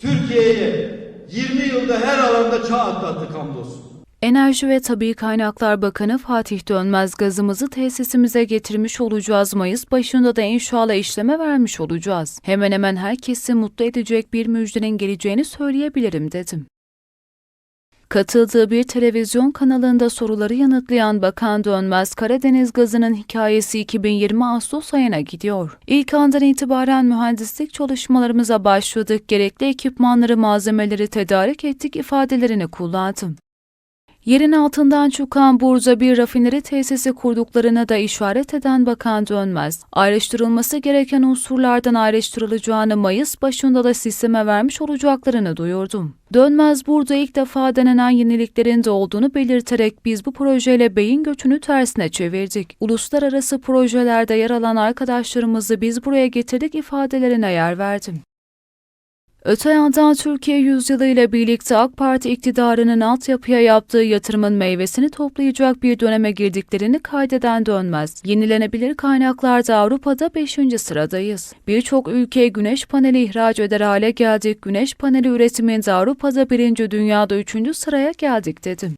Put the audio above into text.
Türkiye'yi 20 yılda her alanda çağ atlattık hamdolsun. Enerji ve Tabii Kaynaklar Bakanı Fatih Dönmez gazımızı tesisimize getirmiş olacağız. Mayıs başında da inşallah işleme vermiş olacağız. Hemen hemen herkesi mutlu edecek bir müjdenin geleceğini söyleyebilirim dedim. Katıldığı bir televizyon kanalında soruları yanıtlayan Bakan Dönmez, Karadeniz gazının hikayesi 2020 Ağustos ayına gidiyor. İlk andan itibaren mühendislik çalışmalarımıza başladık, gerekli ekipmanları, malzemeleri tedarik ettik ifadelerini kullandım. Yerin altından çıkan Burza bir rafineri tesisi kurduklarına da işaret eden Bakan Dönmez, ayrıştırılması gereken unsurlardan ayrıştırılacağını Mayıs başında da sisteme vermiş olacaklarını duyurdum. Dönmez burada ilk defa denenen yeniliklerin de olduğunu belirterek biz bu projeyle beyin göçünü tersine çevirdik. Uluslararası projelerde yer alan arkadaşlarımızı biz buraya getirdik ifadelerine yer verdim. Öte yandan Türkiye yüzyılı ile birlikte AK Parti iktidarının altyapıya yaptığı yatırımın meyvesini toplayacak bir döneme girdiklerini kaydeden dönmez. Yenilenebilir kaynaklarda Avrupa'da 5. sıradayız. Birçok ülke güneş paneli ihraç eder hale geldik. Güneş paneli üretiminde Avrupa'da 1. dünyada 3. sıraya geldik dedim.